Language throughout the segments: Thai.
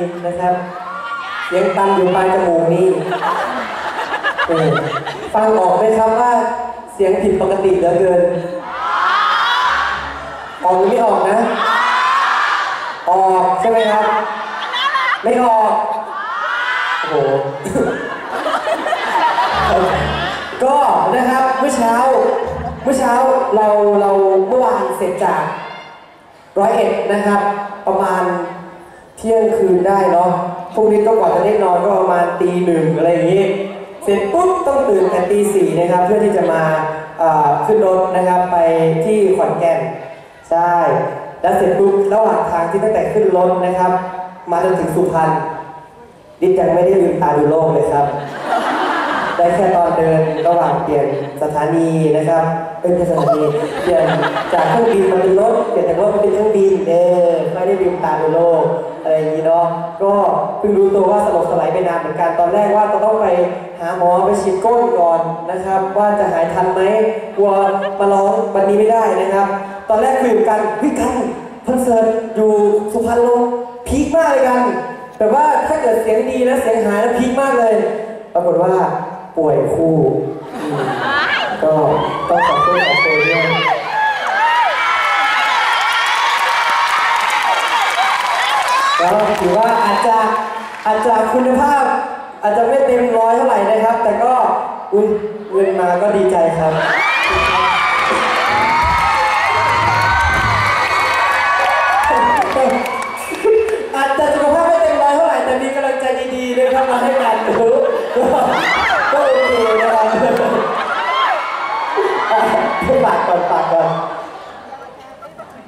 นะครับ เสียงตันอยู่ปลายจมูกนี่เออฟังออกไหมครับว่าเสียงผิดปกติเหลือเกินออกหรือไม่ออกนะ ออกใช่ไหมครับ ไม่ออก โอ้โห ก็นะครับเมื่อเช้า เมื่อเช้าเราเราเมื่อวานเสร็จจากร้อยเอ็ดนะครับ ประมาณ เที่ยงคืนได้เนาะพรุ่งนี้ก็กว่าจะได้นอนก็ประมาณตีหนึ่งอะไรอย่างนี้ เสร็จปุ๊บต้องตื่นแต่ตีสี่นะครับ เพื่อที่จะมาขึ้นรถนะครับไปที่ขอนแก่นใช่แล้วเสร็จปุ๊บระหว่างทางที่ตั้งแต่ขึ้นรถนะครับ มาจนถึงสุพรรณดิฉันไม่ได้ลืมตาดูโลกเลยครับ ได้แค่ตอนเดินระหว่างเปลี่ยนสถานีนะครับ เป็นสถานีเปลี่ยนจากเครื่องบินมาเป็นรถเปลี่ยนจากรถมาเป็นเครื่องบินเออไม่ได้ลืมตาดูโลกอะไรอย่างนี้เนาะก็เพิ่งรู้ตัวว่าสลบสลายไปนานเหมือนกันตอนแรกว่าจะต้องไปหาหมอไปฉีดก้นก่อนนะครับ ว่าจะหายทันไหมกลัวมาร้องวันนี้ไม่ได้นะครับ ตอนแรกคุยกันพี่กันคอนเสิร์ตอยู่สุพรรณลงพีคมากเลยกัน แต่ว่าถ้าเกิดเสียงดีแล้วเสียงหายแล้วพีคมากเลย ปรากฏว่า ป่วยคู่ ก็ต้องขอบคุณขอบคุณด้วยแล้วถือว่าอาจจะอาจจะคุณภาพ อาจจะไม่เต็มร้อยเท่าไหร่นะครับ แต่ก็อุ้ยเงินมาก็ดีใจครับ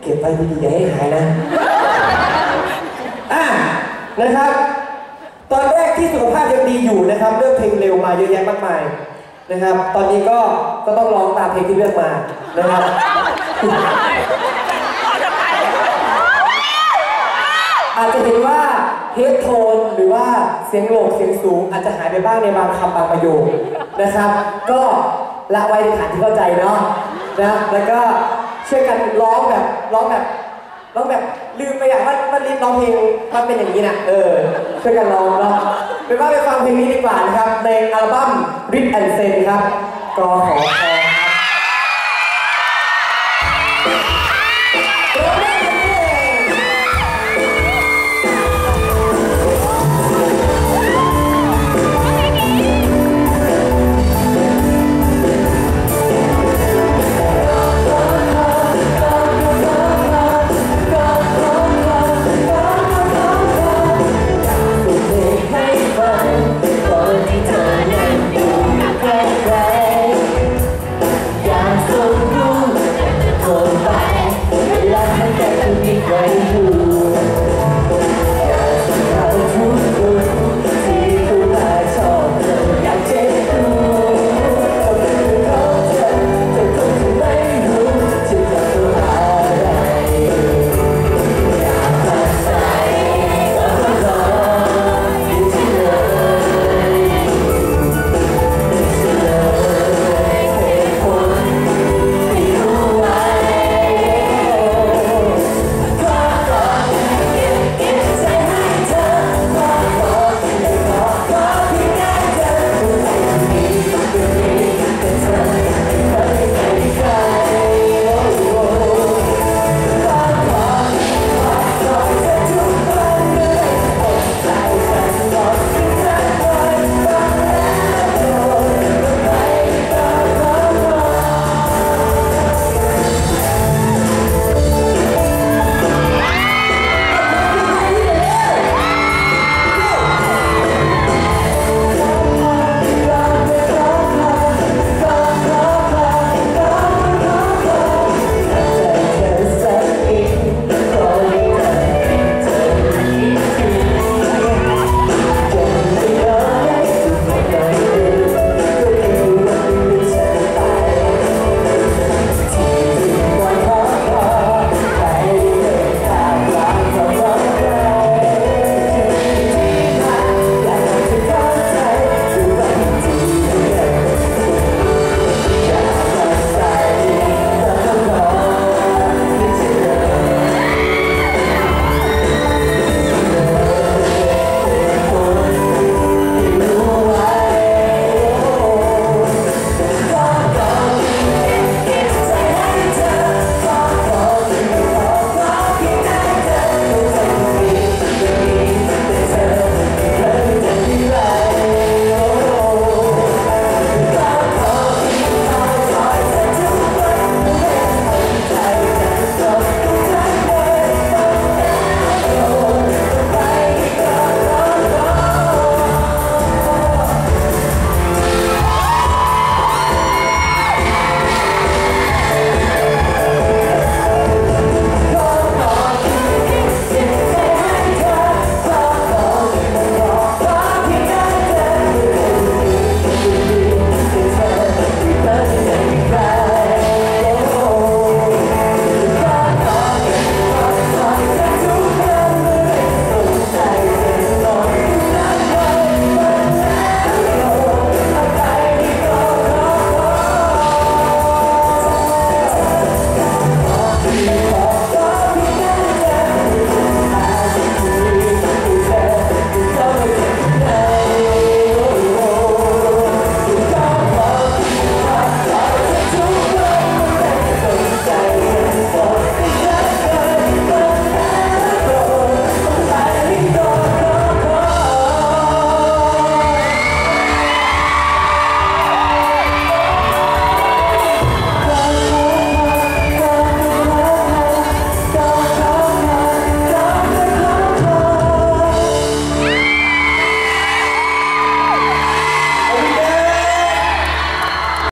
เก็บไปดีๆอย่าให้หายนะอะนะครับ ตอนแรกที่สุขภาพยังดีอยู่นะครับเลือกเพลงเร็วมาเยอะแยะมากมายนะครับ ตอนนี้ก็ก็ต้องร้องตามเพลงที่เลือกมานะครับอาจจะเห็นว่าเฮดโทนหรือว่าเสียงโหลกเสียงสูง อาจจะหายไปบ้างในบางคำบางประโยคนะครับ ก็ละไว้ในฐานที่เข้าใจเนาะนะแล้วก็ ช่วยกันร้องแบบร้องแบบร้องแบบลืมไปอย่างว่าว่าลิสร้องเพลงมันเป็นอย่างนี้นะเออช่วยกันร้องเนาะเป็นว่าไปฟังเพลงนี้ดีกว่านะครับในอัลบั้ม Rip and เซนครับกอขอ